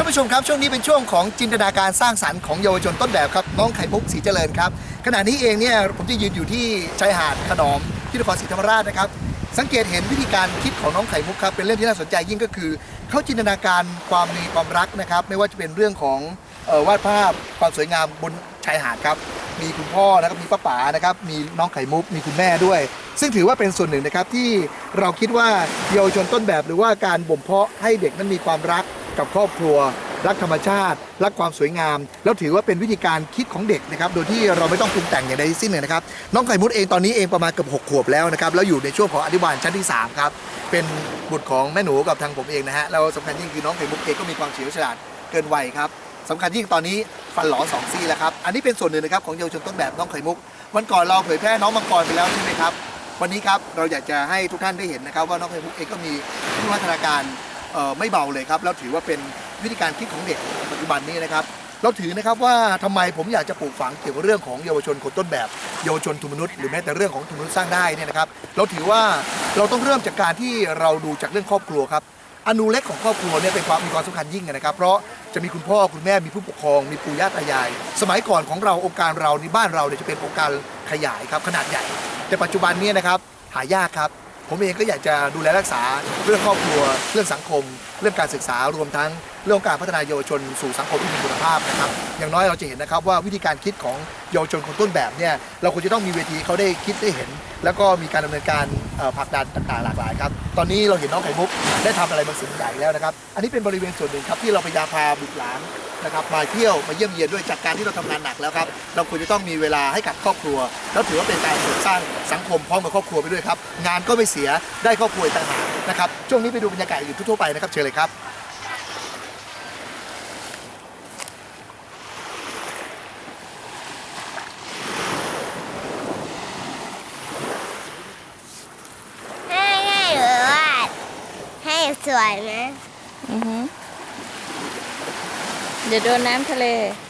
ท่านผู้ชมครับช่วงนี้เป็นช่วงของจินตนาการสร้างสรรค์ของเยาวชนต้นแบบครับน้องไข่มุกศรีเจริญครับขณะนี้เองเนี่ยผมจะยืนอยู่ที่ชายหาดขนอมที่นครศรีธรรมราชนะครับสังเกตเห็นวิธีการคิดของน้องไข่มุกครับเป็นเรื่องที่น่าสนใจยิ่งก็คือเขาจินตนาการความมีความรักนะครับไม่ว่าจะเป็นเรื่องของออวาดภาพความสวยงามบนชายหาดครับมีคุณพ่อนะครับมีป้าป๋านะครับมีน้องไข่มุกมีคุณแม่ด้วย ซึ่งถือว่าเป็นส่วนหนึ่งนะครับที่เราคิดว่าเยาวชนต้นแบบหรือว่าการบ่มเพาะให้เด็กนั้นมีความรัก กับครอบครัว รักธรรมชาติ รักความสวยงาม แล้วถือว่าเป็นวิธีการคิดของเด็กนะครับโดยที่เราไม่ต้องปรุงแต่งอย่างใดทั้งสิ้นเลยนะครับน้องไข่มุกเองตอนนี้เองประมาณเกือบหกขวบแล้วนะครับแล้วอยู่ในช่วงของอนุบาลชั้นที่สามครับเป็นบุตรของแม่หนูกับทางผมเองนะฮะแล้วสำคัญยิ่งคือน้องไข่มุกเองก็มีความเฉลียวฉลาดเกินวัยครับสำคัญยิ่งตอนนี้ฟันหลอสองซี่แล้วครับ อันนี้เป็นส่วนหนึ่งนะครับของเยาวชนต้นแบบน้องไข่มุก วันก่อนเราเผยแพร่น้องมังกรไปแล้วใช่ไหมครับ วันนี้ครับเราอยากจะให้ทุกท่านได้เห็นนะครับ ว่าน้องไข่มุกเองก็มีวิวัฒนาการ ไม่เบาเลยครับแล้วถือว่าเป็นวิธีการคิดของเด็กปัจจุบันนี้นะครับเราถือนะครับว่าทำไมผมอยากจะปลูกฝังเกี่ยวกับเรื่องของเยาวชนคนต้นแบบเยาวชนทุนมนุษย์หรือแม้แต่เรื่องของทุนมนุษย์สร้างได้เนี่ยนะครับ เราถือว่าเราต้องเริ่มจากการที่เราดูจากเรื่องครอบครัวครับอนูเล็กของครอบครัวเนี่ยเป็นความมีความสำคัญยิ่งนะครับ เพราะจะมีคุณพ่อคุณแม่มีผู้ปกครอง มีปู่ย่าตายาย สมัยก่อนของเราองค์การเราในบ้านเราเนี่ยจะเป็นองค์การขยายครับขนาดใหญ่ แต่ปัจจุบันนี้นะครับหายากครับ ผมเองก็อยากจะดูแลรักษาเรื่องครอบครัว เรื่องสังคม เรื่องการศึกษารวมทั้งเรื่องการพัฒนาเยาวชนสู่สังคมที่มีคุณภาพนะครับอย่างน้อยเราจะเห็นนะครับว่าวิธีการคิดของเยาวชนคนต้นแบบเนี่ยเราควรจะต้องมีเวทีเขาได้คิดได้เห็น แล้วก็มีการดำเนินการผลักดันต่างๆหลากหลายครับตอนนี้เราเห็นน้องไข่มุกได้ทำอะไรบางสิ่งบางอย่แล้วนะครับอันนี้เป็นบริเวณส่วนหนึ่งครับที่เราพยายามพาบุตรหลานนะครับมาเที่ยวมาเยี่ยมเยียนด้วยจากการที่เราทำงานหนักแล้วครับเราควรจะต้องมีเวลาให้กับครอบครัว แล้วถือว่าเป็นการเสริมสร้างสังคมพร้อมกับครอบครัวไปด้วยครับงานก็ไม่เสียได้ครอบครัวอีกต่างหากนะครับช่วงนี้ไปดูบรรยากาศอื่นทั่วๆไปนะครับเชิญเลยครับให้ให้หรือว่าให้สวยไหมอือหือเดี๋ยวโดนน้ำทะเลใ